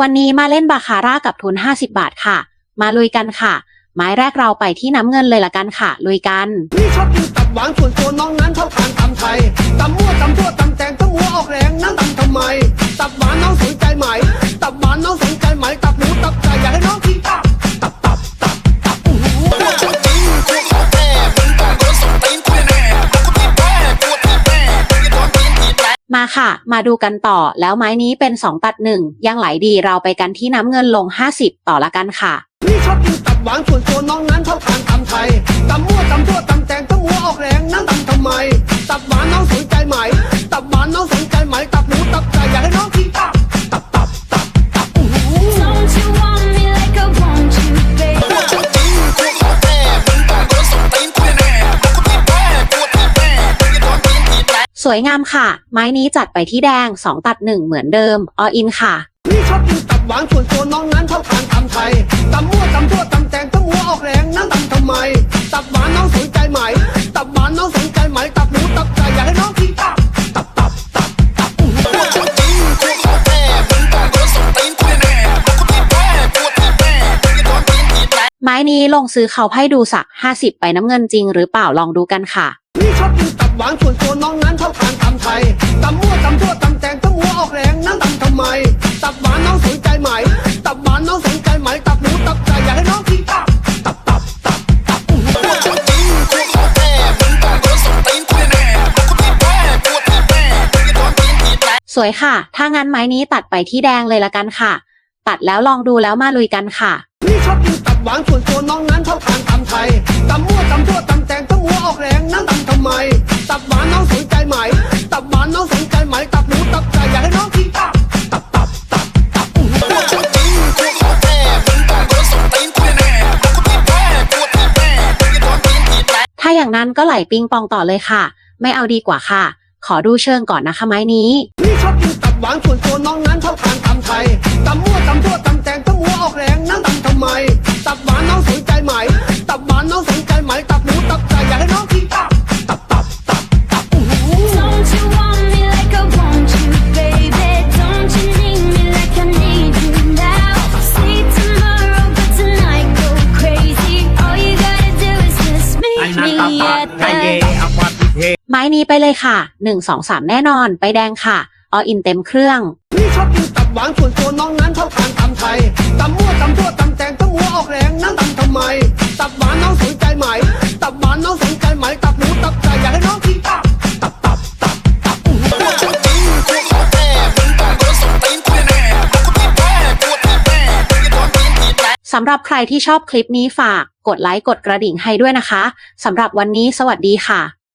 วันนี้มาเล่นบาคาร่ากับทุน 50 บาทค่ะ มาลุยกันค่ะ ไม้แรกเราไปที่น้ำเงินเลยละกันค่ะ ลุยกัน นี่ชอบกินตับหวานส่วนตัวน้องนั้นชอบทานตำไทยตำมั่วตำทั่วตำแตงต้งหัวออกแรงนั่งตำทำไม ตับหวานน้องสนใจไหม ค่ะ มาดูกันต่อแล้วไม้นี้เป็น2ตัด1ยังไหลดีเราไปกันที่น้ำเงินลง 50 ต่อละกันค่ะนี่ชอบกินตับหวานส่วนตัวน้องนั้นชอบทานตำไทยตำมั่วตำทั่วตำแตงตำหัวออกแรงนั่งตำทำไม ตับหวานน้องสนใจไหม ตับหวานน้องสน สวยงามค่ะ ไม้นี้จัดไปที่แดง 2 ตัด 1 เหมือนเดิม ออินค่ะพี่ชอบกินตับหวานส่วนตัวน้องนั้นชอบทานตำไทยตำมั่วตำทั่วตำแตงต้องหัวออกแรงนั่งตำทำไม ตับหวานน้องสนใจไหม ตับหวานน้องสนใจไหม ตับหมูตับไก่อยากให้น้องกินตับ ตับตับตับตับอู้หูไม้นี้ลงซื้อเขาให้ดูสัก 50 ไปน้ำเงินจริงหรือเปล่าลองดูกันค่ะพี่ชอบกินตับ หวานส่วนตัวน้องนั้นชอบทานตำไทยตำมั่วตำทั่วตำแตงต้องหัวออกแรงนั่งตำทำไม ตับหวานน้องสนใจไหม ตับหวานน้องสนใจไหม ตับหมูตับไก่อยากให้น้องกินตับ ตับตับตับตับอู้หูสวยค่ะ ถ้างั้นไม้นี้ตัดไปที่แดงเลยละกันค่ะ ตัดแล้วลองดูแล้วมาลุยกันค่ะพี่ชอบกินตับหวานส่วนตัวน้องนั้นชอบทานตำไทยตำมั่ว สนใจไหมตับหมูตับไก่อยากให้น้องกินตับตับตับตับตับอู้หูถ้าอย่างนั้นก็ไหลปิงปองต่อเลยค่ะ ไม่เอาดีกว่าค่ะ ขอดูเชิงก่อนนะคะไม้นี้พี่ชอบกินตับหวานส่วนตัวน้องนั้นชอบทานตำไทยตำมั่วตำทั่วตำแตงต้องหัวออกแรงนั่งตำทำไม ตับหวานน้องสนใจไหม ตับหวานน้องสนใจไหมตับ ไม้นี้ไปเลยค่ะ1 2 3แน่นอน ไปแดงค่ะออินเต็มเครื่องพี่ชอบกินตับหวานส่วนตัวน้องนั้นชอบทานตำไทยตำมั่วตำทั่วตำแตงต้องหัวออกแรงนั่งตำทำไม ตับหวานน้องสนใจไหม ตับหวานน้องสนใจไหม ตับหมูตับไก่อยากให้น้องกินตับตับตับตับตับอู้หูสำหรับใครที่ชอบคลิปนี้ฝาก กดไลค์กดกระดิ่งให้ด้วยนะคะสำหรับวันนี้สวัสดีค่ะ